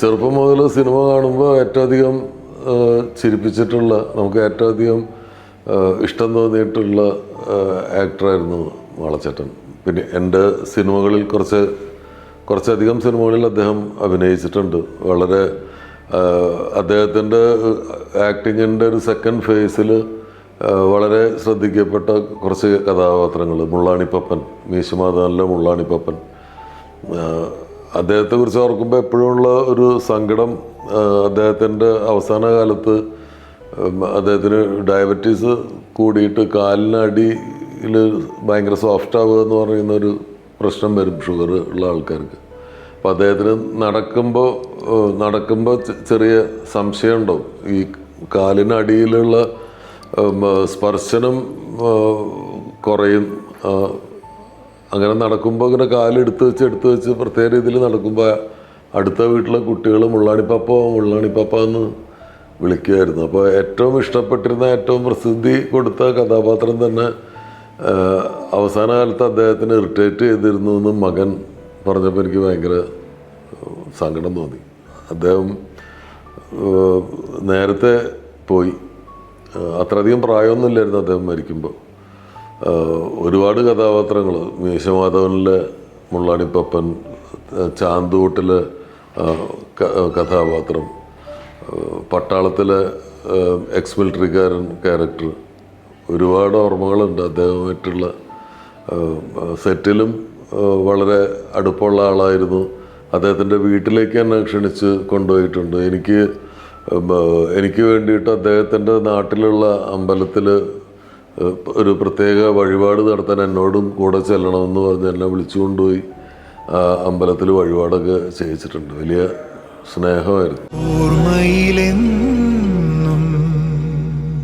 ചെറുപ്പം മുതൽ സിനിമ കാണുമ്പോൾ ഏറ്റവും അധികം ചിരിപ്പിച്ചിട്ടുള്ള നമുക്ക് ഏറ്റവും അധികം ഇഷ്ടം തോന്നിയിട്ടുള്ള ആക്ടറായിരുന്നു വളച്ചേട്ടൻ. പിന്നെ എന്റെ സിനിമകളിൽ കുറച്ച് കുറച്ചധികം സിനിമകളിൽ അദ്ദേഹം അഭിനയിച്ചിട്ടുണ്ട്. വളരെ അദ്ദേഹത്തിന്റെ ആക്ടിങ്ങിന്റെ ഒരു സെക്കൻഡ് ഫേസിൽ വളരെ ശ്രദ്ധിക്കപ്പെട്ട കുറച്ച് കഥാപാത്രങ്ങൾ. മുള്ളാണിപ്പപ്പൻ മീശുമാതാനിലെ മുള്ളാണിപ്പപ്പൻ അദ്ദേഹത്തെക്കുറിച്ച് ഓർക്കുമ്പോൾ എപ്പോഴുമുള്ള ഒരു സങ്കടം അദ്ദേഹത്തിന്റെ അവസാന കാലത്ത് അദ്ദേഹത്തിന് ഡയബറ്റീസ് കൂടിയിട്ട് കാലിനടിയിൽ ഭയങ്കര സോഫ്റ്റ് ആവുക എന്ന് പറയുന്ന ഒരു പ്രശ്നം വരും ഷുഗർ ഉള്ള ആൾക്കാർക്ക്. അപ്പോൾ അദ്ദേഹത്തിന് നടക്കുമ്പോൾ നടക്കുമ്പോൾ ചെറിയ സംശയം ഉണ്ടാവും ഈ കാലിനടിയിലുള്ള സ്പർശനം കുറയും അങ്ങനെ നടക്കുമ്പോൾ ഇങ്ങനെ കാലെടുത്ത് വെച്ച് എടുത്ത് വെച്ച് പ്രത്യേക രീതിയിൽ നടക്കുമ്പോൾ അടുത്ത വീട്ടിലെ കുട്ടികൾ മുള്ളാണിപ്പാപ്പ മുള്ളാണിപ്പാപ്പ എന്ന് വിളിക്കുമായിരുന്നു. അപ്പോൾ ഏറ്റവും ഇഷ്ടപ്പെട്ടിരുന്ന ഏറ്റവും പ്രസിദ്ധി കൊടുത്ത കഥാപാത്രം തന്നെ അവസാന കാലത്ത് അദ്ദേഹത്തിന് ഇറിറ്റേറ്റ് ചെയ്തിരുന്നു എന്ന് മകൻ പറഞ്ഞപ്പോൾ എനിക്ക് ഭയങ്കര സങ്കടം തോന്നി. അദ്ദേഹം നേരത്തെ പോയി. അത്രയധികം പ്രായമൊന്നുമില്ലായിരുന്നു അദ്ദേഹം മരിക്കുമ്പോൾ ഒരുപാട് കഥാപാത്രങ്ങൾ മീശമാധവനിലെ മുള്ളാണിപ്പപ്പൻ ചാന്തൂട്ടിലെ കഥാപാത്രം പട്ടാളത്തിലെ എക്സ് മിലിറ്ററിക്കാരൻ ക്യാരക്ടർ. ഒരുപാട് ഓർമ്മകളുണ്ട് അദ്ദേഹമായിട്ടുള്ള സെറ്റിലും വളരെ അടുപ്പമുള്ള ആളായിരുന്നു. അദ്ദേഹത്തിന്റെ വീട്ടിലേക്ക് എന്നെ ക്ഷണിച്ച് കൊണ്ടുപോയിട്ടുണ്ട്. എനിക്ക് എനിക്ക് വേണ്ടിയിട്ട് അദ്ദേഹത്തിന്റെ നാട്ടിലുള്ള അമ്പലത്തിൽ ഒരു പ്രത്യേക വഴിപാട് നടത്താൻ എന്നോടും കൂടെ ചെല്ലണമെന്ന് പറഞ്ഞ് എന്നെ വിളിച്ചുകൊണ്ടുപോയി. അമ്പലത്തിൽ വഴിപാടൊക്കെ ചെയ്യിച്ചിട്ടുണ്ട്. വലിയ സ്നേഹമായിരുന്നു. ഓർമ്മയിൽ